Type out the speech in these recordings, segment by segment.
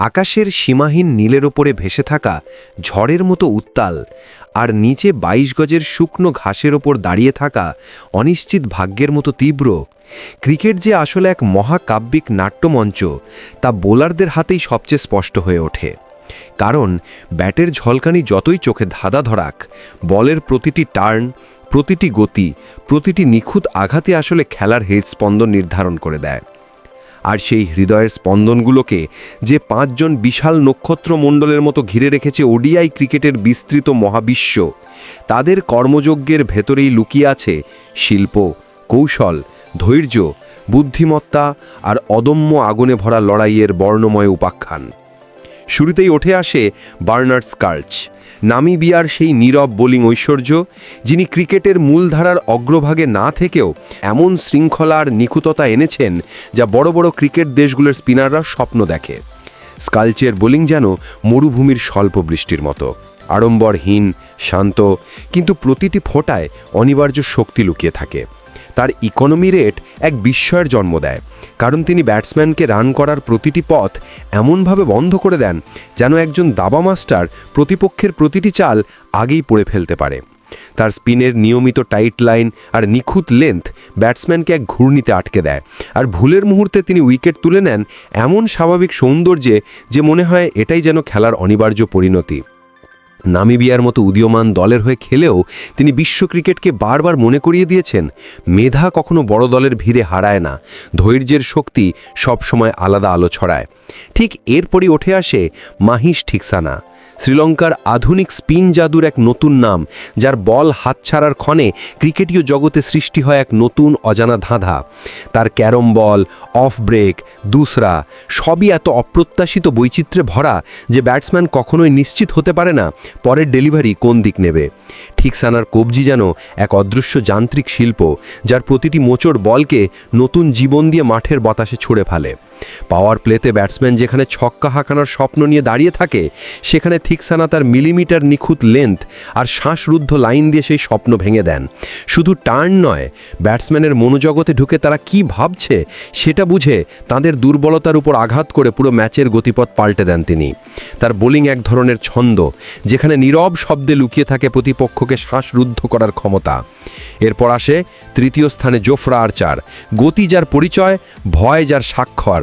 আকাশের সীমাহীন নীলের ওপরে ভেসে থাকা ঝড়ের মতো উত্তাল আর নিচে বাইশ গজের শুকনো ঘাসের ওপর দাঁড়িয়ে থাকা অনিশ্চিত ভাগ্যের মতো তীব্র। ক্রিকেট যে আসলে এক মহাকাব্যিক নাট্যমঞ্চ, তা বোলারদের হাতেই সবচেয়ে স্পষ্ট হয়ে ওঠে। কারণ ব্যাটের ঝলকানি যতই চোখে ধাঁধা ধরাক, বলের প্রতিটি টার্ন, প্রতিটি গতি, প্রতিটি নিখুঁত আঘাতে আসলে খেলার হৃদস্পন্দন নির্ধারণ করে দেয়। আর সেই হৃদয়ের স্পন্দনগুলোকে যে পাঁচজন বিশাল নক্ষত্রমণ্ডলের মতো ঘিরে রেখেছে ওডিআই ক্রিকেটের বিস্তৃত মহাবিশ্ব, তাদের কর্মযজ্ঞের ভেতরেই লুকিয়ে আছে শিল্প, কৌশল, ধৈর্য, বুদ্ধিমত্তা আর অদম্য আগুনে ভরা লড়াইয়ের বর্ণময় উপাখ্যান। শুরুতেই ওঠে আসে বার্নার্ড স্কার্চ নামিবিয়ার সেই নীরব বোলিং ঐশ্বর্য, যিনি ক্রিকেটের মূলধারার অগ্রভাগে না থেকেও এমন শৃঙ্খলার নিখুততা এনেছেন যা বড় বড় ক্রিকেট দেশগুলোর স্পিনাররা স্বপ্ন দেখে। স্কালচের বোলিং যেন মরুভূমির স্বল্প বৃষ্টির মতো। আড়ম্বরহীন, শান্ত, কিন্তু প্রতিটি ফোঁটায় অনিবার্য শক্তি লুকিয়ে থাকে। তার ইকোনমি রেট এক বিস্ময়ের জন্ম দেয়। কারণ তিনি ব্যাটসম্যানকে রান করার প্রতিটি পথ এমনভাবে বন্ধ করে দেন যেন একজন দাবা মাস্টার প্রতিপক্ষের প্রতিটি চাল আগেই পড়ে ফেলতে পারে। তার স্পিনের নিয়মিত টাইট লাইন আর নিখুঁত লেন্থ ব্যাটসম্যানকে এক ঘূর্ণিতে আটকে দেয়। আর ভুলের মুহূর্তে তিনি উইকেট তুলে নেন এমন স্বাভাবিক সৌন্দর্যে যে মনে হয় এটাই যেন খেলার অনিবার্য পরিণতি। নামিবিয়ার মতো উদীয়মান দলের হয়ে খেলেও তিনি বিশ্ব ক্রিকেটকে বারবার মনে করিয়ে দিয়েছেন, মেধা কখনো বড় দলের ভিড়ে হারায় না, ধৈর্যের শক্তি সবসময় আলাদা আলো ছড়ায়। ঠিক এরপরই উঠে আসে মাহিস ঠিকসানা। শ্রীলঙ্কার আধুনিক স্পিন জাদুর এক নতুন নাম, যার বল হাতছাড়ার ক্ষণে ক্রিকেটীয় জগতে সৃষ্টি হয় এক নতুন অজানা ধাঁধা। তার carrom ball, off break, doosra, সবই এত অপ্রত্যাশিত বৈচিত্র্যে ভরা যে ব্যাটসম্যান কখনোই নিশ্চিত হতে পারে না পরের ডেলিভারি কোন দিক নেবে। ঠিকসানার কবজি যেন এক অদৃশ্য যান্ত্রিক শিল্প, যার প্রতিটি মোচড় বলকে নতুন জীবন দিয়ে মাঠের বাতাসে ছুড়ে ফেলে। পাওয়ার প্লেতে ব্যাটসম্যান যেখানে ছক্কা হাঁকানোর স্বপ্ন নিয়ে দাঁড়িয়ে থাকে, সেখানে থিকসানা তার মিলিমিটার নিখুঁত লেন্থ আর শ্বাসরুদ্ধ লাইন দিয়ে সেই স্বপ্ন ভেঙে দেন। শুধু টার্ন নয়, ব্যাটসম্যানের মনোজগতে ঢুকে তারা কি ভাবছে, সেটা বুঝে তাদের দুর্বলতার উপর আঘাত করে পুরো ম্যাচের গতিপথ পাল্টে দেন তিনি। তার বোলিং এক ধরনের ছন্দ, যেখানে নীরব শব্দে লুকিয়ে থাকে প্রতিপক্ষকে শ্বাসরুদ্ধ করার ক্ষমতা। এরপর আসে তৃতীয় স্থানে জোফরা আর্চার, গতি যার পরিচয়, ভয় যার স্বাক্ষর।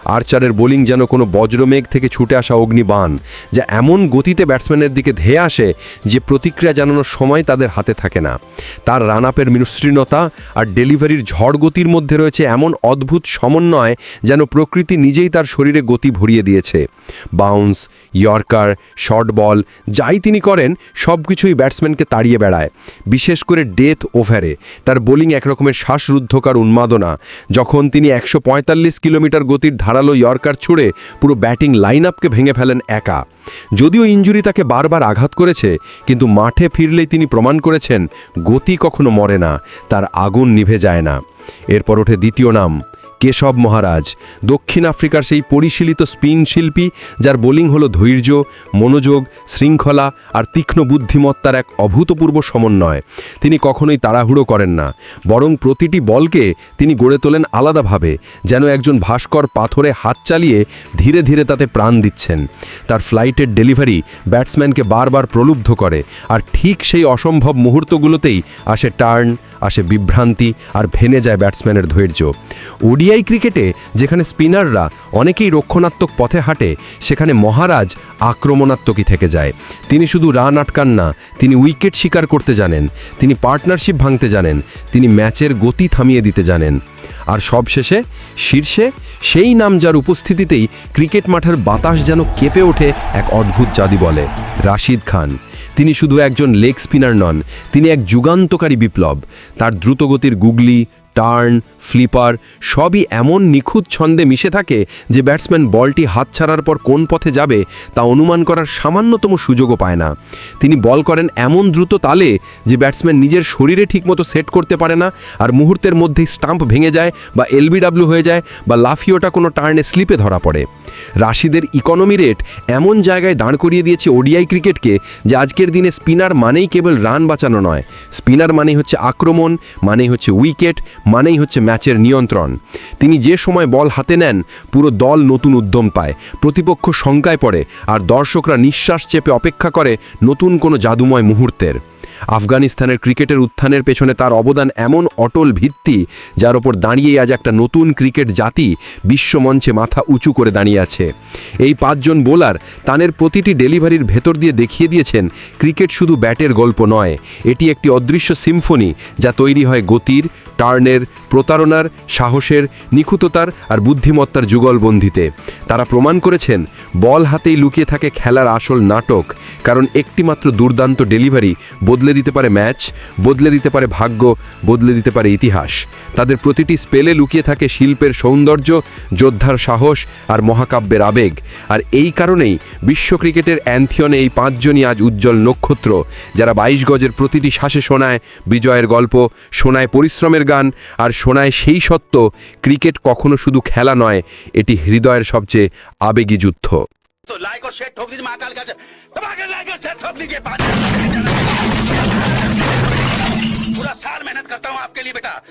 আর্চারের বোলিং যেন কোনো বজ্রমেঘ থেকে ছুটে আসা অগ্নিবাণ, যা এমন গতিতে ব্যাটসম্যানের দিকে ধেয়ে আসে যে প্রতিক্রিয়া জানানোর সময় তাদের হাতে থাকে না। তার রান আপের মসৃণতা আর ডেলিভারির ঝড় গতির মধ্যে রয়েছে এমন অদ্ভুত সমন্বয় যেন প্রকৃতি নিজেই তার শরীরে গতি ভরিয়ে দিয়েছে। বাউন্স, ইয়র্কার, শর্ট বল, যাই তিনি করেন সব কিছুই ব্যাটসম্যানকে তাড়িয়ে বেড়ায়। বিশেষ করে ডেথ ওভারে তার বোলিং একরকমের শ্বাসরুদ্ধকার উন্মাদনা, যখন তিনি একশো পঁয়তাল্লিশ কিলোমিটার গতির ধারালো ইয়র্কার ছুড়ে পুরো ব্যাটিং লাইন আপকে ভেঙে ফেলেন একা। যদিও ইঞ্জুরি তাকে বারবার আঘাত করেছে, কিন্তু মাঠে ফিরলেই তিনি প্রমাণ করেছেন, গতি কখনো মরে না, তার আগুন নিভে যায় না। এরপর ওঠে দ্বিতীয় নাম। কেশব মহারাজ। দক্ষিণ আফ্রিকার সেই পরিশীলিত স্পিন শিল্পী, যার বোলিং হলো ধৈর্য, মনোযোগ, শৃঙ্খলা আর তীক্ষ্ণ বুদ্ধিমত্তার এক অভূতপূর্ব সমন্বয়। তিনি কখনোই তাড়াহুড়ো করেন না। বরং প্রতিটি বলকে তিনি গড়ে তোলেন আলাদাভাবে, যেন একজন ভাস্কর পাথরে হাত চালিয়ে ধীরে ধীরে তাতে প্রাণ দিচ্ছেন। তার ফ্লাইটের ডেলিভারি ব্যাটসম্যানকে বারবার প্রলুব্ধ করে, আর ঠিক সেই অসম্ভব মুহূর্তগুলোতেই আসে টার্ন আসে বিভ্রান্তি আর ভেনে যায় ব্যাটসম্যানের ধৈর্য। ওডিআই ক্রিকেটে যেখানে স্পিনাররা অনেকেই রক্ষণাত্মক পথে হাঁটে, সেখানে মহারাজ আক্রমণাত্মকই থেকে যায়। তিনি শুধু রান আটকান না, তিনি উইকেট শিকার করতে জানেন, তিনি পার্টনারশিপ ভাঙতে জানেন, তিনি ম্যাচের গতি থামিয়ে দিতে জানেন। আর সবশেষে, শীর্ষে সেই নাম যার উপস্থিতিতেই ক্রিকেট মাঠের বাতাস যেন কেঁপে ওঠে এক অদ্ভুত জাদি বলে, রাশিদ খান। তিনি শুধু একজন লেগ স্পিনার নন, তিনি এক যুগান্তকারী বিপ্লব। তার দ্রুতগতির গুগলি, টার্ন, ফ্লিপার সবই এমন নিখুঁত ছন্দে মিশে থাকে যে ব্যাটসম্যান বলটি হাত ছাড়ার পর কোন পথে যাবে তা অনুমান করার সামান্যতম সুযোগও পায় না। তিনি বল করেন এমন দ্রুত তালে যে ব্যাটসম্যান নিজের শরীরে ঠিকমতো সেট করতে পারে না আর মুহূর্তের মধ্যেই স্টাম্প ভেঙে যায় বা এলবিডাব্লিউ হয়ে যায় বা লাফিওটা কোনো টার্নে স্লিপে ধরা পড়ে। রাশিদের ইকোনমি রেট এমন জায়গায় দাঁড় করিয়ে দিয়েছে ওডিআই ক্রিকেটকে যে আজকের দিনে স্পিনার মানেই কেবল রান বাঁচানো নয়। স্পিনার মানেই হচ্ছে আক্রমণ, মানেই হচ্ছে উইকেট, মানেই হচ্ছে ম্যাচের নিয়ন্ত্রণ। তিনি যে সময় বল হাতে নেন, পুরো দল নতুন উদ্যম পায়। প্রতিপক্ষ শঙ্কায় পড়ে আর দর্শকরা নিঃশ্বাস চেপে অপেক্ষা করে নতুন কোনো জাদুময় মুহূর্তের। আফগানিস্তানের ক্রিকেটের উত্থানের পেছনে তার অবদান এমন অটল ভিত্তি, যার ওপর দাঁড়িয়ে আজ একটা নতুন ক্রিকেট জাতি বিশ্বমঞ্চে মাথা উঁচু করে দাঁড়িয়ে আছে। এই পাঁচজন বোলার তানের প্রতিটি ডেলিভারির ভেতর দিয়ে দেখিয়ে দিয়েছেন, ক্রিকেট শুধু ব্যাটের গল্প নয়, এটি একটি অদৃশ্য সিম্ফনি যা তৈরি হয় গতির, টার্নের, প্রতারণার, সাহসের, নিখুঁততার আর বুদ্ধিমত্তার যুগলবন্দিতে। তারা প্রমাণ করেছেন বল হাতেই লুকিয়ে থাকে খেলার আসল নাটক, কারণ একটিমাত্র দুর্দান্ত ডেলিভারি বদলে দিতে পারে ম্যাচ, বদলে দিতে পারে ভাগ্য, বদলে দিতে পারে ইতিহাস। তাদের প্রতিটি স্পেলে লুকিয়ে থাকে শিল্পের সৌন্দর্য, যোদ্ধার সাহস আর মহাকাব্যের আবেগ। আর এই কারণেই বিশ্ব ক্রিকেটের অ্যান্থিয়নে এই পাঁচজনই আজ উজ্জ্বল নক্ষত্র, যারা বাইশ গজের প্রতিটি শ্বাসে শোনায় বিজয়ের গল্প, শোনায় পরিশ্রমের গান, আর শোনায় সেই সত্য, ক্রিকেট কখনো শুধু খেলা নয়, এটি হৃদয়ের সবচেয়ে আবেগী যুদ্ধ। तो लाइक और शेयर ठोक दीजिए महाकाल का दबा के लाइक और शेयर ठोक दीजिए पूरा साल मेहनत करता हूँ आपके लिए बेटा।